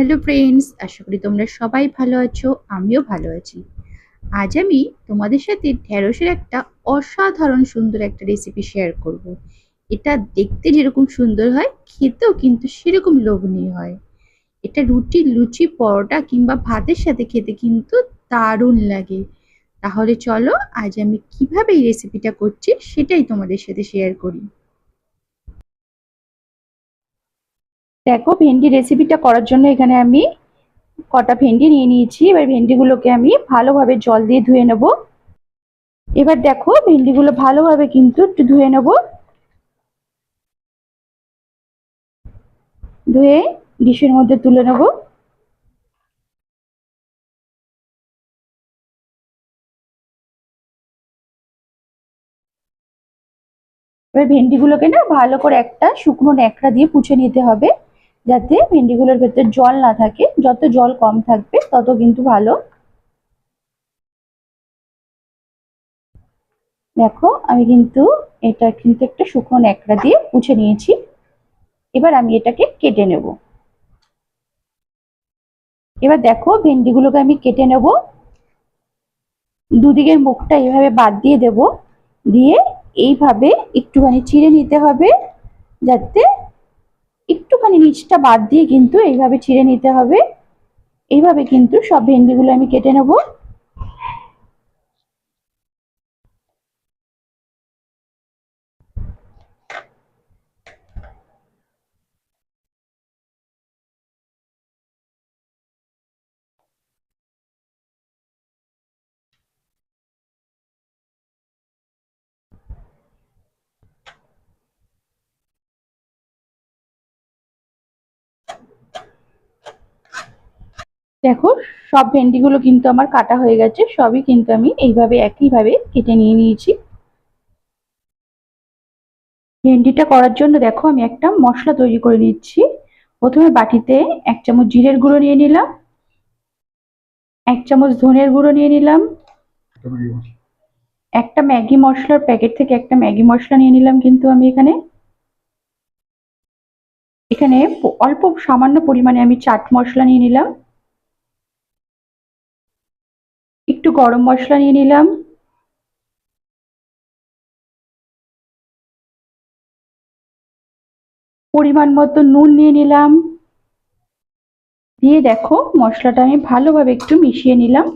Hello friends, আশা করি তোমরা সবাই ভালো আছো, আমিও ভালো আছি। আজ আমি তোমাদের সাথে ঢ্যাঁড়সের একটা অসাধারণ সুন্দর একটা রেসিপি শেয়ার করব। এটা দেখতে যেরকম সুন্দর হয়, খেতেও কিন্তু সেরকম লোভনীয় হয়। এটা রুটি, লুচি, পরোটা কিংবা ভাতের সাথে খেতে কিন্তু দারুণ লাগে। তাহলে চলো আজ আমি কীভাবে এই রেসিপিটা করছি সেটাই তোমাদের সাথে শেয়ার করি। দেখো ভেন্ডি রেসিপিটা করার জন্য এখানে আমি কটা ভেন্ডি নিয়ে নিয়েছি। এবার ভেন্ডিগুলোকে আমি ভালোভাবে জল দিয়ে ধুয়ে নেব। এবার দেখো ভেন্ডিগুলো ভালোভাবে কিন্তু একটু ধুয়ে নেব। ধুয়ে ডিশের মধ্যে তুলে নেব। এবার ভেন্ডিগুলোকে না ভালো করে একটা শুকনো ন্যাকড়া দিয়ে পুছে নিতে হবে। যাতে ভেন্ডিগুলোর ভেতর জল না থাকে। যত জল কম থাকবে, তত কিন্তু ভালো। দেখো, আমি কিন্তু এটা কিন্তু একটা শুকনো ন্যাকড়া দিয়ে পুছে নিয়েছি। এবার আমি এটাকে কেটে নেব। এবার দেখো, ভেন্ডিগুলোকে আমি কেটে নেব। দুদিকের মুখটা এইভাবে বাদ দিয়ে দেব। দিয়ে এইভাবে একটুখানি চিড়ে নিতে হবে, যাতে একটুখানি নিচটা বাদ দিয়ে কিন্তু এইভাবে ছিঁড়ে নিতে হবে। এইভাবে কিন্তু সব ভেন্ডিগুলো আমি কেটে নেব। দেখো সব ভেন্ডিগুলো কিন্তু আমার কাটা হয়ে গেছে সবই কিন্তু আমি এইভাবে একইভাবে কেটে নিয়ে নিয়েছি। ভেন্ডিটা করার জন্য দেখো আমি একটা মশলা তৈরি করে নিচ্ছি। প্রথমে বাটিতে এক চামচ জিরের গুঁড়ো নিয়ে নিলাম এক চামচ ধনের গুঁড়ো নিয়ে নিলাম একটা ম্যাগি মশলার প্যাকেট থেকে একটা ম্যাগি মশলা নিয়ে নিলাম কিন্তু আমি এখানে। এখানে অল্প সামান্য পরিমাণে আমি চাট মশলা নিয়ে নিলাম। একটু গরম মশলা নিয়ে নিলাম। পরিমাণ মতো নুন নিয়ে নিলাম। দিয়ে দেখো মশলাটা আমি ভালোভাবে একটু মিশিয়ে নিলাম।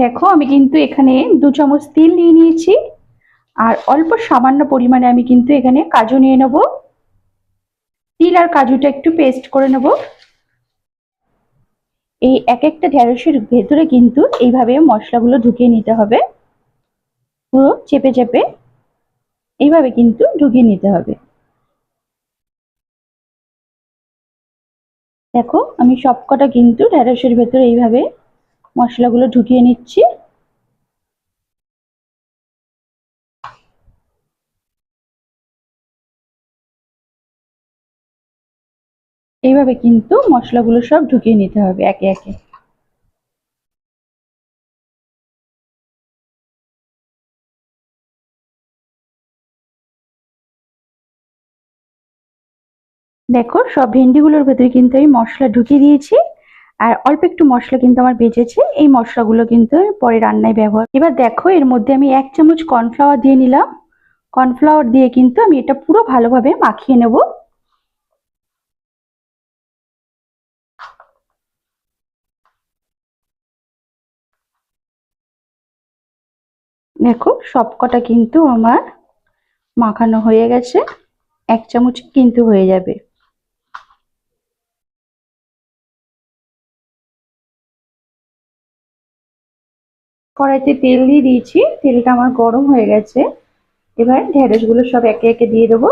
দেখো, আমি কিন্তু এখানে দু চামচ তেল নিয়ে নিয়েছি। আর অল্প সামান্য পরিমাণে আমি কিন্তু এখানে কাজু নিয়ে নেব। তিল আর কাজুটা একটু পেস্ট করে নেব। এই এক একটা ঢেঁড়সের ভেতরে কিন্তু এইভাবে মশলাগুলো ঢুকিয়ে নিতে হবে। পুরো চেপে চেপে এইভাবে কিন্তু ঢুকিয়ে নিতে হবে। দেখো, আমি সবকটা কিন্তু ঢেঁড়সের ভেতরে এইভাবে মশলাগুলো ঢুকিয়ে নিচ্ছি। এইভাবে কিন্তু মশলাগুলো সব ঢুকিয়ে নিতে হবে একে একে। দেখো সব ভেন্ডিগুলোর ভেতরে কিন্তু আমি মশলা ঢুকিয়ে দিয়েছি। আর অল্প একটু মশলা কিন্তু আমার বেঁচেছে এই মশলাগুলো কিন্তু পরে রান্নায় ব্যবহার এবার দেখো, এর মধ্যে আমি এক চামচ কর্নফ্লাওয়ার দিয়ে নিলাম। কর্নফ্লাওয়ার দিয়ে কিন্তু আমি এটা পুরো ভালোভাবে মাখিয়ে নেব। দেখো, সবকটা কিন্তু আমার মাখানো হয়ে গেছে। এক চামচ কিন্তু হয়ে যাবে। কড়াইতে তেল দিয়ে দিয়েছি। তেলটা আমার গরম হয়ে গেছে। এবার ঢেঁড়সগুলো সব একে একে দিয়ে দেবো।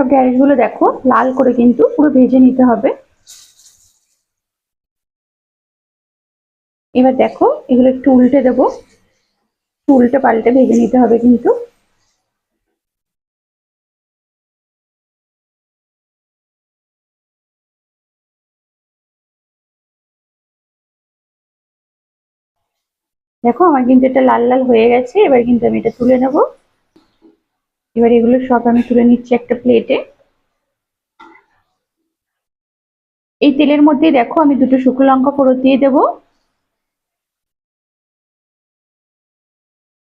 সব ঢ্যাঁড়সগুলো দেখো, লাল করে কিন্তু পুরো ভেজে নিতে হবে। এবার দেখো, এগুলো একটু উল্টে দেবো। উল্টে পাল্টে ভেজে নিতে হবে কিন্তু। দেখো, আমার কিন্তু এটা লাল লাল হয়ে গেছে, এবার কিন্তু আমি এটা তুলে নেব। এবার এগুলো সব আমি তুলে নিচ্ছি একটা প্লেটে এই তেলের মধ্যে দেখো আমি দুটো শুকনো লঙ্কা ফোড়ন দিয়ে দেব।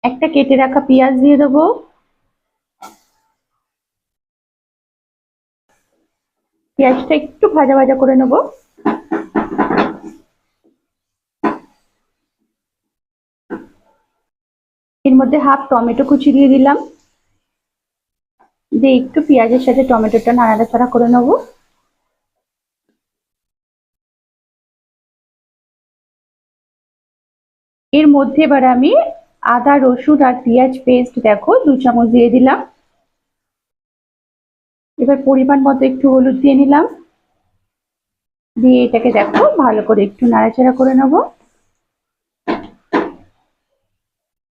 একটা কেটে রাখা পেঁয়াজ দিয়ে দেবো। পেঁয়াজটা একটু ভাজা ভাজা করে নেব। এর মধ্যে হাফ টমেটো কুচি দিয়ে দিলাম। দিয়ে একটু পেঁয়াজের সাথে টমেটোটা নাড়াচাড়া করে নেব। এর মধ্যে এবার আমি আদা, রসুন আর পেঁয়াজ পেস্ট দেখো, দু চামচ দিয়ে দিলাম। এবার পরিমাণ মতো একটু হলুদ দিয়ে নিলাম। দিয়ে এটাকে দেখো, ভালো করে একটু নাড়াচাড়া করে নেব।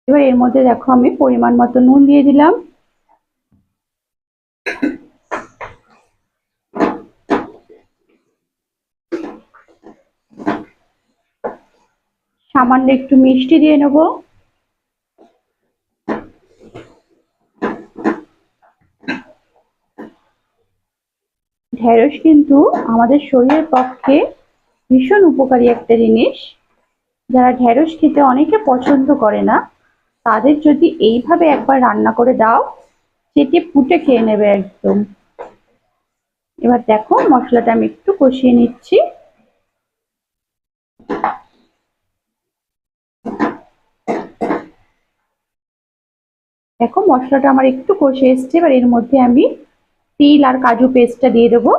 এবার এর মধ্যে দেখো আমি পরিমাণ মতো নুন দিয়ে দিলাম। সামান্য একটু মিষ্টি দিয়ে নেব। ঢেঁড়স কিন্তু আমাদের শরীরের পক্ষে ভীষণ উপকারী একটা জিনিস। যারা ঢেঁড়স খেতে অনেকে পছন্দ করে না, তাদের যদি এইভাবে একবার রান্না করে দাও সেটি ফুটে খেয়ে নেবে একদম। এবার দেখো মশলাটা আমি একটু কষিয়ে নিচ্ছি। দেখো, মশলাটা আমার একটু কষে এসছে, এবার এর মধ্যে আমি তিল আর কাজু পেস্টটা দিয়ে দেবো।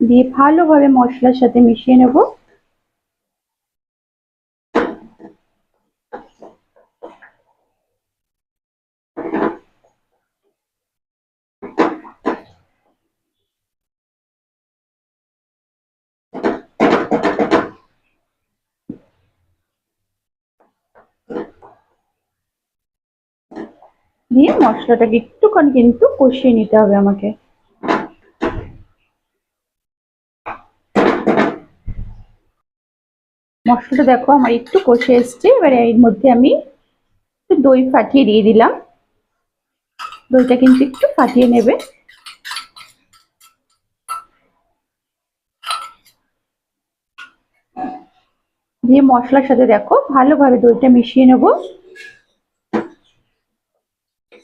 দিয়ে ভালোভাবে মশলার সাথে মিশিয়ে নেব। দিয়ে মশলাটাকে একটুখানি কিন্তু কষিয়ে নিতে হবে আমাকে। মশলাটা দেখো আমার একটু কষে এসছে, এবারে এর মধ্যে আমি দই ফাটিয়ে দিয়ে দিলাম। দইটা কিন্তু একটু ফাটিয়ে নেবে। দিয়ে মশলার সাথে দেখো ভালোভাবে দইটা মিশিয়ে নেব। এর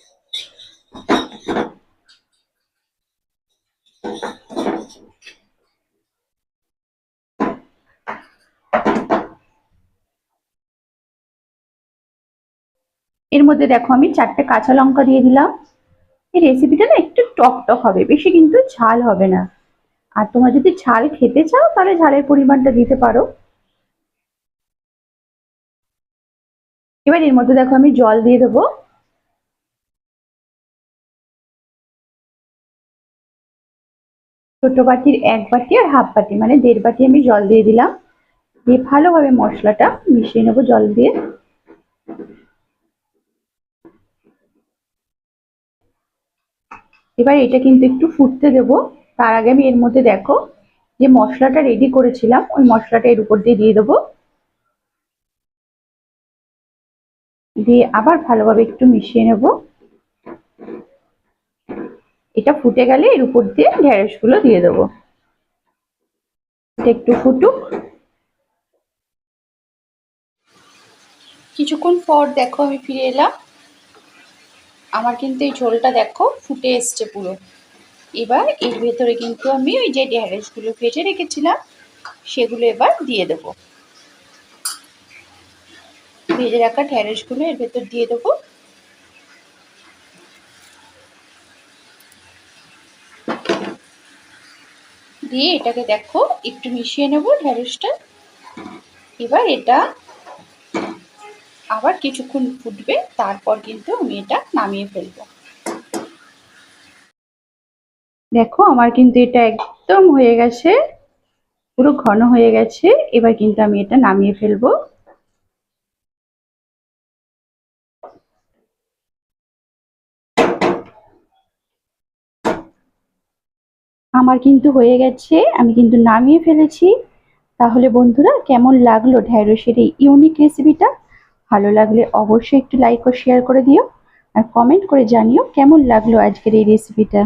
মধ্যে দেখো আমি চারটে কাঁচা লঙ্কা দিয়ে দিলাম। এই রেসিপিটা না একটু টক টক হবে, বেশি কিন্তু ঝাল হবে না। আর তোমরা যদি ঝাল খেতে চাও, তাহলে ঝালের পরিমাণটা দিতে পারো। এবার এর মধ্যে দেখো আমি জল দিয়ে দেবো। ছোট বাটির এক বাটি আর হাফ বাটি মানে দেড় বাটি আমি জল দিয়ে দিলাম। দিয়ে ভালোভাবে মশলাটা মিশিয়ে নেব জল দিয়ে। এবার এটা কিন্তু একটু ফুটতে দেব। তার আগে আমি এর মধ্যে দেখো যে মশলাটা রেডি করেছিলাম, ওই মশলাটা এর উপর দিয়ে দিয়ে দেবো। দিয়ে আবার ভালোভাবে একটু মিশিয়ে নেব। এটা ফুটে গেলে এর উপর দিয়ে ঢেঁড়সগুলো দিয়ে দেবো। একটু ফুটুক। কিছুক্ষণ পর দেখো আমি ফিরে এলাম। আমার কিন্তু এই ঝোলটা দেখো ফুটে এসছে পুরো। এবার এর ভেতরে কিন্তু আমি ওই যে ঢ্যাঁড়সগুলো ভেজে রেখেছিলাম, সেগুলো এবার দিয়ে দেব। ভেজে রাখা ঢ্যাঁড়সগুলো এর ভেতর দিয়ে দেবো। দিয়ে এটাকে দেখো, একটু মিশিয়ে নেব ঢ্যাঁড়সটা এবার এটা আবার কিছুক্ষণ ফুটবে, তারপর কিন্তু আমি এটা নামিয়ে ফেলব। দেখো, আমার কিন্তু এটা একদম হয়ে গেছে, পুরো ঘন হয়ে গেছে, এবার কিন্তু আমি এটা নামিয়ে ফেলব। আমার কিন্তু হয়ে গেছে, আমি কিন্তু নামিয়ে ফেলেছি। তাহলে বন্ধুরা, কেমন লাগল ঢ্যাঁড়সের এই ইউনিক রেসিপিটা ভালো লাগলে অবশ্যই একটু লাইক ও শেয়ার করে দিও। আর কমেন্ট করে জানিও কেমন লাগল আজকের এই রেসিপিটা